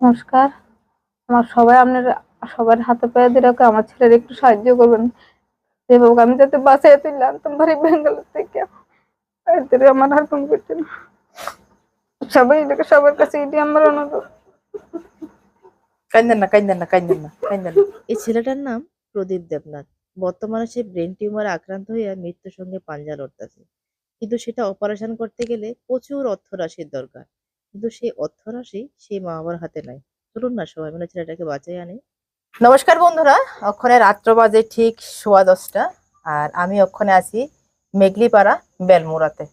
নমস্কার। আমার সবাই আপনার সবার হাতে পায়ে দিয়ে আমার ছেলের একটু সাহায্য করবেন। যেভাবে আমি যাতে বাসায় তুলে তোমার বেঙ্গালোর থেকে। এদের আমার আর ফোন করছে না সবাই এটাকে সবার কাছে এটি আমার অনুরোধ। কান্দেন না কান্দেন না কান্দেন না কান্দেন না এই ছেলেটার নাম প্রদীপ দেবনাথ। বর্তমানে সে ব্রেন টিউমারে আক্রান্ত হইয়া মৃত্যুর সঙ্গে পাঞ্জা লড়তেছে। কিন্তু সেটা অপারেশন করতে গেলে প্রচুর অর্থ রাশির দরকার। কিন্তু সেই অর্থ রাশি সেই মা বাবার হাতে নাই। চলুন না, সবাই মিলে ছেলেটাকে বাঁচাই আনে। নমস্কার বন্ধুরা, অক্ষণে রাত্র বাজে ঠিক সোয়া দশটা, আর আমি অক্ষণে আছি মেঘলিপাড়া বেলমুরাতে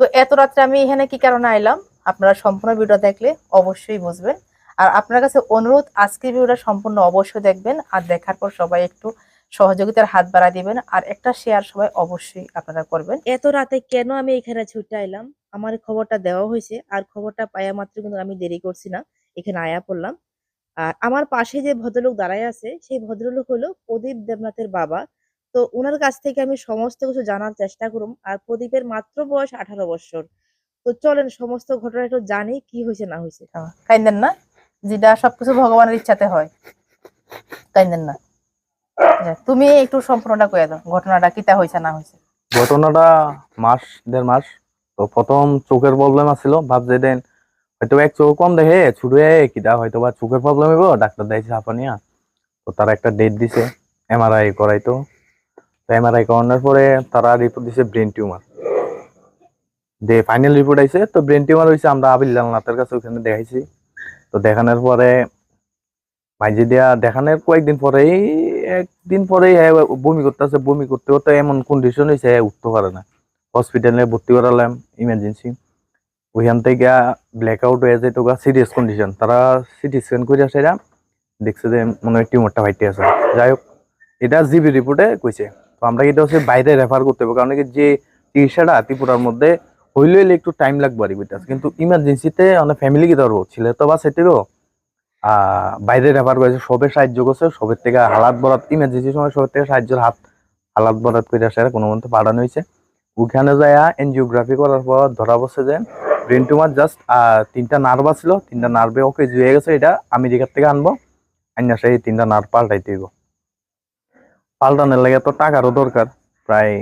তো এত রাত্রে আমি এখানে কি কারণে আইলাম? আপনারা সম্পূর্ণ ভিডিও দেখলে অবশ্যই বুঝবেন। আর আপনার কাছে অনুরোধ, আজকের ভিডিওটা সম্পূর্ণ অবশ্যই দেখবেন। আর দেখার পর সবাই একটু সহযোগিতার হাত বাড়া দিবেন আর একটা শেয়ার সবাই অবশ্যই আপনারা করবেন। এত রাতে কেন আমি এখানে ছুটে আইলাম? আমার খবরটা দেওয়া হয়েছে আর খবরটা পাইয়া মাত্র কিন্তু আমি দেরি করছি না। এখানে আয়া পড়লাম। আর আমার পাশে যে ভদ্রলোক দাঁড়ায় আছে সেই ভদ্রলোক হলো প্রদীপ দেবনাথের বাবা। তো ওনার কাছ থেকে আমি সমস্ত কিছু জানার চেষ্টা করুম। আর প্রদীপের মাত্র বয়স আঠারো বছর। তো চলেন সমস্ত ঘটনা একটু জানি কি হয়েছে না হয়েছে। কাইন্দেন না যেটা সবকিছু ভগবানের ইচ্ছাতে হয়। কাইন্দেন না। তুমি একটু সম্পূর্ণটা কয়ে দাও, ঘটনাটা কিতা হয়েছে না হয়েছে ঘটনাটা মাস, দেড় মাস। তো প্রথম চোখের প্রবলেম আছিল ভাবছে দেন হয়তো এক চোখ কম দেখে ছুটে কিটা হয়তো বা চোখের প্রবলেম হইব, ডাক্তার দিয়েছে হাঁপানিয়া তো তারা একটা ডেট দিছে এমআরআই করাইতো। তো এমআরআই করানোর পরে তারা রিপোর্ট দিছে ব্রেন টিউমার দে ফাইনাল রিপোর্ট আইছে, তো ব্রেন টিউমার হয়েছে আমরা আবিল নাথের কাছে ওখানে দেখাইছি। তো দেখানোর পরে মাইজি দিয়া দেখানোর কয়েকদিন পরেই, একদিন পরেই বমি করতেছে, বমি করতে করতে এমন কন্ডিশন হয়েছে হ্যাঁ উঠতে পারে না। হসপিটালে ভর্তি করালাম ইমার্জেন্সি ওইখান থেকে ব্ল্যাক আউট হয়ে যায় তো সিরিয়াস কন্ডিশন তারা সিটি স্ক্যান করে সেটা দেখছে যে মনে হয় টিউমারটা ফাইটে আছে। যাই হোক, এটা জিবি রিপোর্টে কইছে। তো আমরা এটা হচ্ছে বাইরে রেফার করতে হবে, কারণ কি যে চিকিৎসাটা ত্রিপুরার মধ্যে হইলে একটু টাইম লাগবে আর কিন্তু ইমার্জেন্সিতে অনেক ফ্যামিলি কি ধরবো, ছেলে তো বা সেটিরও বাইরে রেফার করেছে সবে সাহায্য করছে, সবের থেকে হালাত বরাত ইমার্জেন্সি সময় সবের থেকে সাহায্যের হাত, হালাত বরাত করে আসে কোনো মতো পাঠানো হয়েছে ওখানে যায় এনজিওগ্রাফি করার পর ধরা বসে যে ব্রেন টিউমার জাস্ট তিনটা নার্ভ আছিল, তিনটা নার্ভে ওকে জুয়ে গেছে, এটা আমেরিকার থেকে আনব, আইনা সেই তিনটা নার্ভ পাল্টাইতে হইব। পাল্টানোর লাগে তো টাকারও দরকার, প্রায়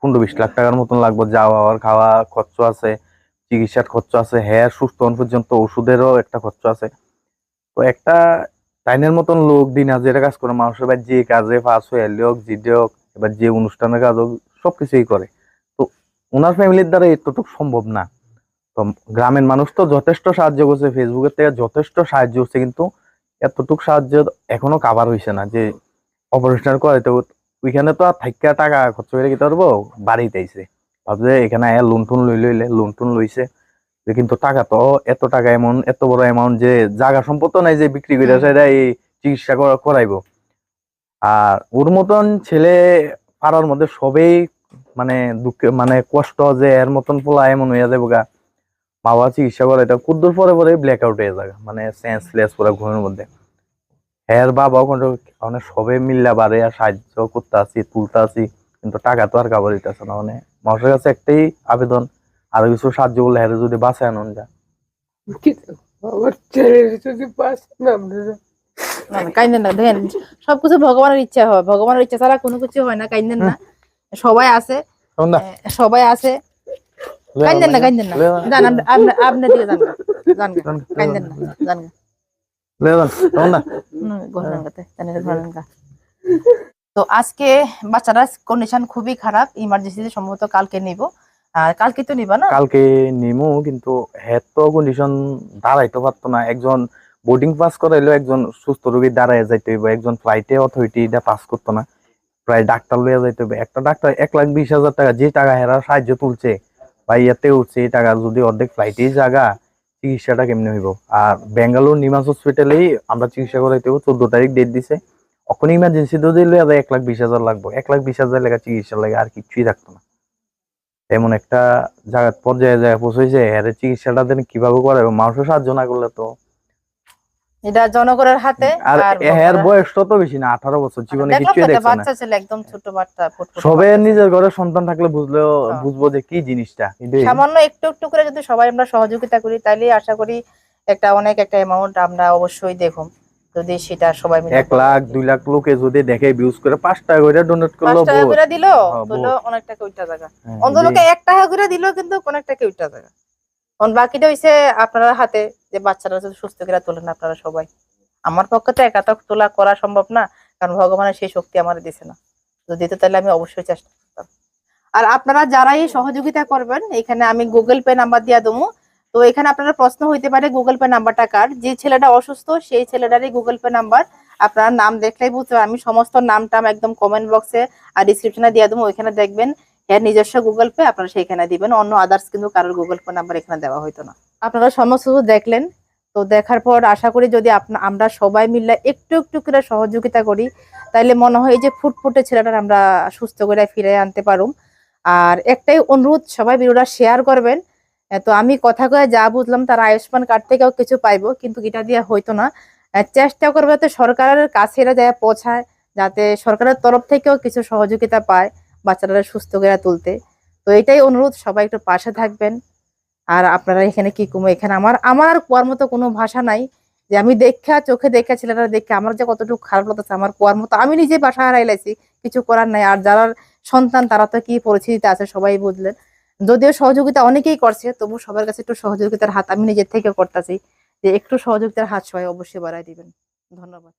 পনেরো বিশ লাখ টাকার মতন লাগবে, যাওয়া আওয়ার খাওয়া খরচ আছে, চিকিৎসার খরচ আছে হ্যাঁ সুস্থ হন পর্যন্ত ওষুধেরও একটা খরচ আছে। তো একটা টাইনের মতন লোক দিন হাজিরা কাজ করে মানুষের এবার যে কাজে পাস হয়ে এলে হোক জিডে হোক, এবার যে অনুষ্ঠানের কাজ হোক সব কিছুই করে। তো ওনার ফ্যামিলির দ্বারা এতটুকু সম্ভব না। তো গ্রামের মানুষ তো যথেষ্ট সাহায্য করছে, ফেসবুকের থেকে যথেষ্ট সাহায্য করছে কিন্তু এতটুকু সাহায্য এখনও কাবার হয়েছে না, যে অপারেশন করে তো ওইখানে তো আর থাইকা টাকা খরচ করে কি পারব বাড়িতে আইছে। ভাবছে এখানে লোন টুন লই লইলে লোন টুন লইছে। যে কিন্তু টাকা তো এত টাকা এমন এত বড় অ্যামাউন্ট যে জায়গা সম্পদ নাই যে বিক্রি করে সেটা এই চিকিৎসা করা- করাইবো। আর ওর মতন ছেলে পাড়ার মধ্যে সবেই মানে দুঃখ মানে কষ্ট যে এর মতন পোলা এমন হইয়া যাব গা। বাবা চিকিৎসা করে এটা কুদ্দুর পরে পরে ব্ল্যাক আউট হয়ে যায় মানে সেন্সলেস পুরো ঘুমের মধ্যে। হ্যার বাবাও কিন্তু মানে সবে মিল্লা বাড়ে আর সাহায্য করতে আছি তুলতে আছি কিন্তু টাকা তো আর কাবার দিতেছে না। মানে মানুষের কাছে একটাই আবেদন আরও কিছু সাহায্য করলে হ্যাঁ যদি বাঁচায় আনুন যা। আমার যদি কাইন্দেন না দেখেন সবকিছু ভগবানের ইচ্ছা হয়। ভগবানের ইচ্ছা ছাড়া কোনো কিছু হয় না কাইন্দেন না। সবাই আছে। না, সবাই আছে। কাইন্দেন না কাইন্দেন না। জান আপনি- আপনি আপনার দিকে যান গা, কাইন্দেন না যান গা। লে যান, শোন না। হুম, ঘোরান গাতে, জানেন, ঘোরান গা। তো আজকে বাচ্চারা কন্ডিশন খুবই খারাপ ইমার্জেন্সিতে সম্ভবত কালকে নিব। আর কালকে তো নিবা না? কালকে নিমু, কিন্তু কন্ডিশন দাঁড়াইতে পারতো না। একজন বোর্ডিং পাস করাইলেও একজন সুস্থ রোগী দাঁড়ায় যাইতে হইব। একজন ফ্লাইটে অথরিটি পাস করতো না। প্রায় ডাক্তার লইয়া যাইতে হবে একটা ডাক্তার এক লাখ বিশ হাজার টাকা যে টাকা হেরা সাহায্য তুলছে বা ইয়াতে উঠছে, এই টাকা যদি অর্ধেক ফ্লাইটেই জায়গা চিকিৎসাটা কেমনে হইব? আর বেঙ্গালোর নিমাস হসপিটালেই আমরা চিকিৎসা করাইতে হইব। চোদ্দ তারিখ ডেট দিছে। ওখানে ইমার্জেন্সি যদি লইয়া যায়, এক লাখ বিশ হাজার লাগবে। এক লাখ বিশ হাজার লেখা চিকিৎসা লাগে আর কিছুই থাকতো না। এমন একটা জায়গা পর্যায়ে যায় পৌঁছেছে এর চিকিৎসাটা দেন কীভাবে করে? মানুষের সাহায্য না করলে তো। এটা জনগণের হাতে আর এর বয়স তো বেশি না আঠারো বছর জীবনে কিছুই দেখছে না। বাচ্চা ছেলে একদম ছোট বাচ্চা সবে নিজের ঘরে সন্তান থাকলে বুঝলেও হ্যাঁ। বুঝব যে কি জিনিসটা। সামান্য একটু একটু করে যদি সবাই আমরা সহযোগিতা করি তাইলে আশা করি একটা অনেক একটা অ্যামাউন্ট আমরা অবশ্যই দেখুন যদি সেটা সবাই মিলে এক লাখ দুই লাখ লোকে যদি দেখে ভিউজ করে পাঁচ টাকা করে ডোনেট করল টাকা বহুত। করে দিল হ্যাঁ, তাহলে অনেক টাকা জায়গা। হ্যাঁ, অন্তলোকে এক টাকা করে দিল কিন্তু অনেক টাকা জায়গা। কারণ বাকিটা হইছে আপনারা হাতে যে বাচ্চারা যদি সুস্থ করে তোলেন আপনারা সবাই। আমার পক্ষে তো একা তো তোলা করা সম্ভব না কারণ ভগবানের সেই শক্তি আমার দিছে না। যদি দিত তাহলে আমি অবশ্যই চেষ্টা করতাম। আর আপনারা যারাই সহযোগিতা করবেন এখানে আমি গুগল পে নাম্বার দিয়া দেবো। তো এখানে আপনারা প্রশ্ন হইতে পারে গুগল পে নাম্বারটা কার? যে ছেলেটা অসুস্থ, সেই ছেলেটারই গুগল পে নাম্বার। আপনার নাম দেখলেই বুঝতে পারবেন। আমি সমস্ত নাম টাম একদম কমেন্ট বক্সে আর ডিসক্রিপশনে দিয়ে দেবো। ওইখানে দেখবেন এর নিজস্ব গুগল পে আপনারা সেইখানে দিবেন। অন্য আদার্স কিন্তু কারোর গুগল পে নাম্বার এখানে দেওয়া হইতো না। আপনারা সমস্ত কিছু দেখলেন। তো দেখার পর আশা করি যদি আমরা সবাই মিলে একটু একটু করে সহযোগিতা করি, তাইলে মনে হয় যে ফুটফুটে ছেলেটার আমরা সুস্থ করে ফিরে আনতে পারুম। আর একটাই অনুরোধ, সবাই ভিডিওটা শেয়ার করবেন। তো আমি কথা কয়ে যা বুঝলাম, তার আয়ুষ্মান কার্ড থেকেও কিছু পাইবো, কিন্তু এটা দিয়ে হইতো না। চেষ্টা করবে যাতে সরকারের কাছে এরা যায় পৌঁছায়, যাতে সরকারের তরফ থেকেও কিছু সহযোগিতা পায় বাচ্চারা সুস্থ করে তুলতে। তো এটাই অনুরোধ, সবাই একটু পাশে থাকবেন। আর আপনারা এখানে কি কমো, এখানে আমার আমার আর কোয়ার মতো কোনো ভাষা নাই। যে আমি দেখা চোখে দেখা ছেলেরা দেখে আমার যে কতটুকু খারাপ লাগতেছে, আমার কোয়ার মতো। আমি নিজে বাসা হারাইলাইছি, কিছু করার নাই। আর যারা সন্তান, তারা তো কি পরিস্থিতিতে আছে, সবাই বুঝলেন। যদিও সহযোগিতা অনেকেই করছে, তবু সবার কাছে একটু সহযোগিতার হাত, আমি নিজের থেকে করতেছি, যে একটু সহযোগিতার হাত সবাই অবশ্যই বাড়াই দিবেন। ধন্যবাদ।